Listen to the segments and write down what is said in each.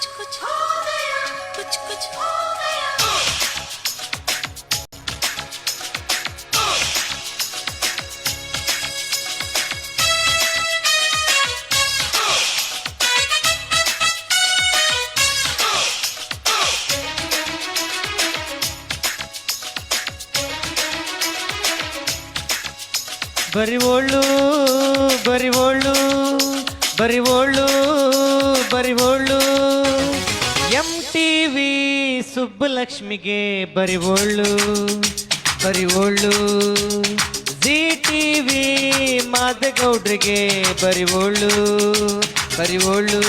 कुछ कुछ। हो गया। कुछ कुछ। हो गया। బరివోళ్ళు బరివోళ్ళు బరివోళ్ళు బరివోళ్ళు ಸುಬ್ಬಲಕ್ಷ್ಮಿಗೆ ಬರಿವೋಳು ಬರಿವೋಳು ಜಿ ಟಿ ವಿ ಮಾದಗೌಡ್ರಿಗೆ ಬರಿವೋಳು ಬರಿವೋಳು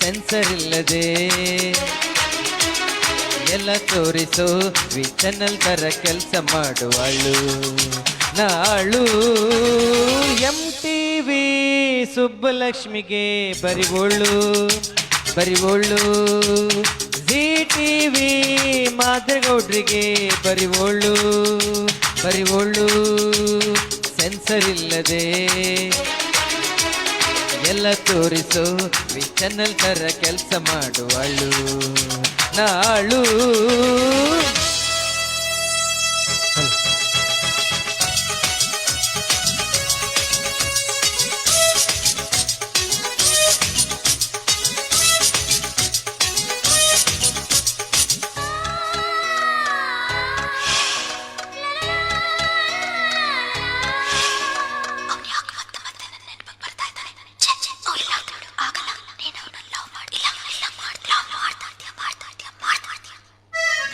ಸೆನ್ಸರ್ ಇಲ್ಲದೆ ಎಲ್ಲ ತೋರಿಸು, ವಿ ಚಾನಲ್ ತರ ಕೆಲಸ ಮಾಡುವಳು. ನಾಳು ಎಂ ಟಿ ವಿ ಸುಬ್ಬಲಕ್ಷ್ಮಿಗೆ ಬರಿವೋಳು ಬರಿವೋಳು ಮಾದಗೌಡ್ರಿಗೆ ಬರಿವೋಳು ಬರಿವೋಳು ಸೆನ್ಸರ್ ಇಲ್ಲದೆ. ಎಲ್ಲ ತೋರಿಸು ವಿ ಚಾನಲ್ ತರ ಕೆಲಸ ಮಾಡುವಳು. ನಾಳು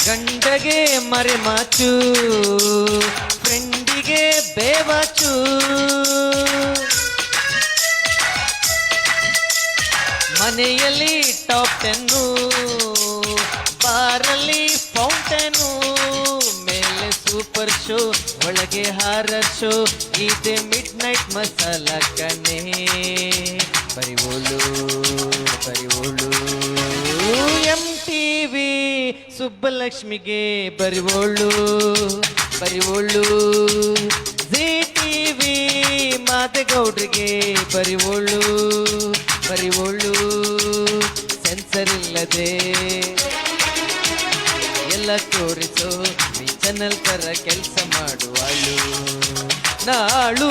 ಗಂಡಗೆ ಮರೆ ಮಾಚು, ಫ್ರೆಂಡಿಗೆ ಬೇವಾಚು. ಮನೆಯಲ್ಲಿ ಟಾಪ್ ಟೆನ್ನು, ಬಾರಲ್ಲಿ ಫೌಂಟೆನು ಮೇಲೆ ಸೂಪರ್ ಶೋ, ಒಳಗೆ ಹಾರರ್ ಶೋ, ಇದೆ ಮಿಡ್ ನೈಟ್ ಮಸಾಲ ಕನೆ ಬರಿವೋಳು ಬರಿವೋಳು ಎಂ ಸುಬ್ಬಲಕ್ಷ್ಮಿಗೆ ಬರಿವೋಳು ಬರಿವೋಳು ಟಿ ವಿ ಮಾತೆಗೌಡ್ರಿಗೆ ಬರಿವೋಳು ಬರಿವೋಳು ಸೆನ್ಸರ್ ಇಲ್ಲದೆ ಎಲ್ಲ ತೋರಿಸೋ, ಈ ಚಾನಲ್ ತರ ಕೆಲಸ ಮಾಡುವಳು. ನಾಳು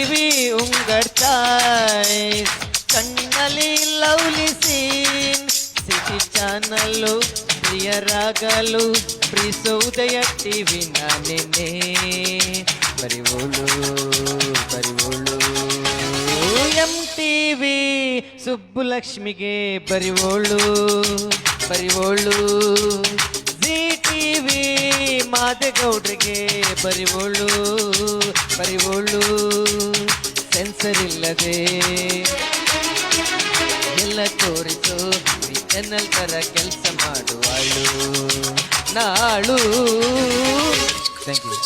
ಕಂಡಾಲ ಉಂಗಡ್ತಾಯ್. ಕಣ್ಣಲ್ಲಿ ಲವ್ಲಿ ಸೀನ್. ಸಿಟಿ ಚಾನಲ್ಲು ಪ್ರಿಯರಾಗಲು ಪ್ರಿಸೋದಯ ಟಿವಿ ನಾನೇನೆ ಬರಿವೋಳು ಬರಿವೋಳು ಎಂ ಟಿವಿ ಸುಬ್ಬುಲಕ್ಷ್ಮಿಗೆ ಬರಿವೋಳು ಬರಿವೋಳು ಜಿ ಮಾದೇಗೌಡ್ರಿಗೆ ಬರಿವೋಳು ಬರಿವೋಳು ಸೆನ್ಸರ್ ಇಲ್ಲದೆ ಎಲ್ಲ ತೋರಿಸೋ ಈ ಚಾನಲ್ ತರ ಕೆಲಸ ಮಾಡುವಳು ನಾಳು ಥ್ಯಾಂಕ್ ಯು